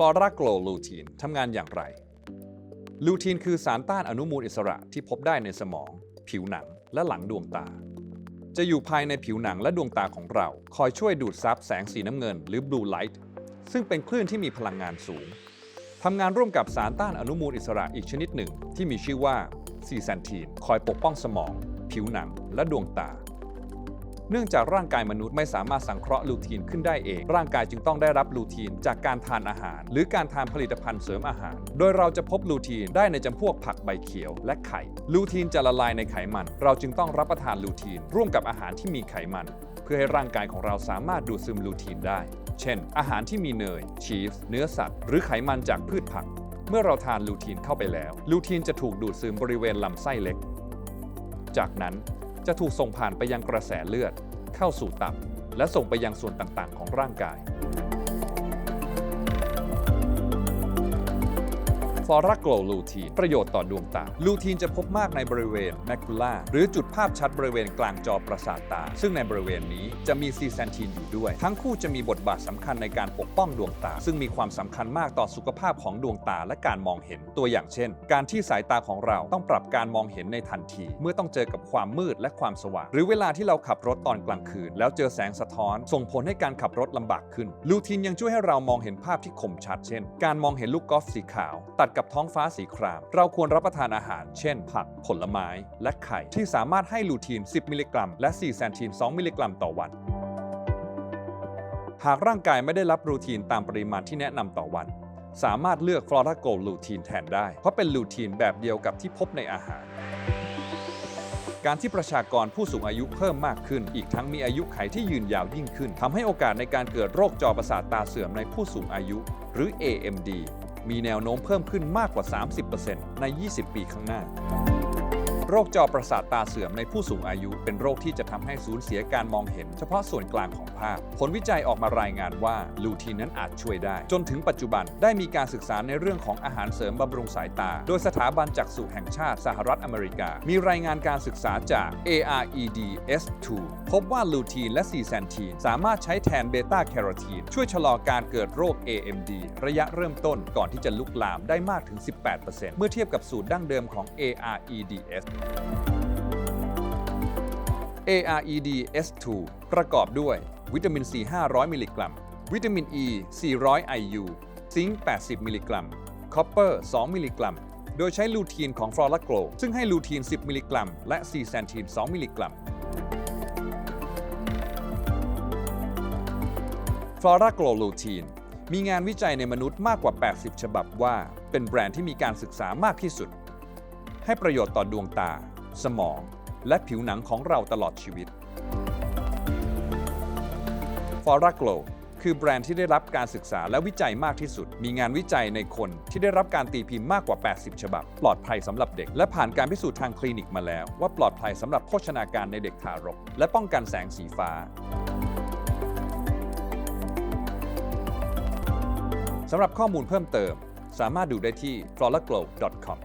ฟอราโกลลูทีนทำงานอย่างไร ลูทีนคือสารต้านอนุมูลอิสระที่พบได้ในสมอง ผิวหนัง และหลังดวงตา จะอยู่ภายในผิวหนังและดวงตาของเรา คอยช่วยดูดซับแสงสีน้ำเงินหรือ blue light ซึ่งเป็นคลื่นที่มีพลังงานสูงทำงานร่วมกับสารต้านอนุมูลอิสระอีกชนิดหนึ่งที่มีชื่อว่าซีแซนทีน คอยปกป้องสมอง ผิวหนัง และดวงตา เนื่องจากร่างกายมนุษย์ไม่สามารถสังเคราะห์ลูทีนขึ้นได้เอง ร่างกายจึงต้องได้รับลูทีนจากการทานอาหาร หรือการทานผลิตภัณฑ์เสริมอาหาร โดยเราจะพบลูทีนได้ในจำพวกผักใบเขียวและไข่ ลูทีนจะละลายในไขมัน เราจึงต้องรับประทานลูทีน ร่วมกับอาหารที่มีไขมัน เพื่อให้ร่างกายของเราสามารถดูดซึมลูทีนได้ เช่น อาหารที่มีเนย ชีส เนื้อสัตว์ หรือไขมันจากพืชผัก เมื่อเราทานลูทีนเข้าไปแล้ว ลูทีนจะถูกดูดซึมบริเวณลำไส้เล็ก จากนั้น จะถูกส่งผ่านไปยังกระแสเลือด เข้าสู่ตับ และส่งไปยังส่วนต่างๆ ของร่างกาย ฟอราโกลลูทีนประโยชน์ต่อดวงตา ลูทีนจะพบมากในบริเวณแมคคูล่าหรือจุดภาพชัดบริเวณกลางจอประสาทตา ซึ่งในบริเวณนี้จะมีซีแซนทีนอยู่ด้วย ทั้งคู่จะมีบทบาทสำคัญในการปกป้องดวงตา ซึ่งมีความสำคัญมากต่อสุขภาพของดวงตาและการมองเห็นตัวอย่างเช่น การที่สายตาของเราต้องปรับการมองเห็นในทันที เมื่อต้องเจอกับความมืดและความสว่าง หรือเวลาที่เราขับรถตอนกลางคืน แล้วเจอแสงสะท้อน ส่งผลให้การขับรถลำบากขึ้น ลูทีนยังช่วยให้เรามองเห็นภาพที่คมชัดเช่น การมองเห็นลูกกอล์ฟสีขาว ตัดกับท้องฟ้าสีคราม เราควรรับประทานอาหาร เช่น ผัก ผลไม้ และไข่ ที่สามารถให้ลูทีน 10 มิลลิกรัม และซีแซนทีน 2 มิลลิกรัมต่อวัน หากร่างกายไม่ได้รับลูทีนตามปริมาณที่แนะนำต่อวัน สามารถเลือกฟลอราโกลูทีนแทนได้ เพราะเป็นลูทีนแบบเดียวกับที่พบในอาหารการที่ประชากรผู้สูงอายุเพิ่มมากขึ้น อีกทั้งมีอายุไขที่ยืนยาวยิ่งขึ้นทำให้โอกาสในการเกิดโรคจอประสาทตาเสื่อมในผู้สูงอายุ หรือ AMD มีแนวโน้มเพิ่มขึ้นมากกว่า 30%ใน 20 ปีข้างหน้า โรคจอประสาทตาเสื่อมในผู้สูงอายุ เป็นโรคที่จะทำให้สูญเสียการมองเห็น เฉพาะส่วนกลางของภาพ ผลวิจัยออกมารายงานว่าลูทีนนั้นอาจช่วยได้ จนถึงปัจจุบันได้มีการศึกษาในเรื่องของอาหารเสริมบำรุงสายตา โดยสถาบันจักษุแห่งชาติสหรัฐอเมริกา มีรายงานการศึกษาจาก AREDS2 พบว่าลูทีนและซีแซนทีนสามารถใช้แทนเบต้าแคโรทีนช่วยชะลอการเกิดโรค AMD ระยะเริ่มต้นก่อนที่จะลุกลามได้มากถึง 18%เมื่อเทียบกับสูตรดั้งเดิมของ AREDS AREDS2 ประกอบด้วยวิตามิน C 500 มิลลิกรัม วิตามิน E 400 IU ซิงค์ 80 มิลลิกรัม คอปเปอร์ 2 มิลลิกรัม โดยใช้ลูทีนของฟลอราโกลซึ่งให้ลูทีน 10 มิลลิกรัม และซีแซนทีน 2 มิลลิกรัม ฟลอราโกลลูทีน มีงานวิจัยในมนุษย์มากกว่า 80 ฉบับว่า เป็นแบรนด์ที่มีการศึกษามากที่สุด ให้ประโยชน์ต่อดวงตา สมอง และผิวหนังของเราตลอดชีวิต f o r a g l o w คือแบรนด์ที่ได้รับการศึกษาและวิจัยมากที่สุด มีงานวิจัยในคนที่ได้รับการตีพิมพ์มากกว่า 80 ฉบับ ปลอดภัยสำหรับเด็ก และผ่านการพิสูจน์ทางคลินิกมาแล้ว ว่าปลอดภัยสำหรับโภชนาการในเด็กทารก และป้องกันแสงสีฟ้าสำหรับข้อมูลเพิ่มเติม สามารถดูได้ที่ floraglow.com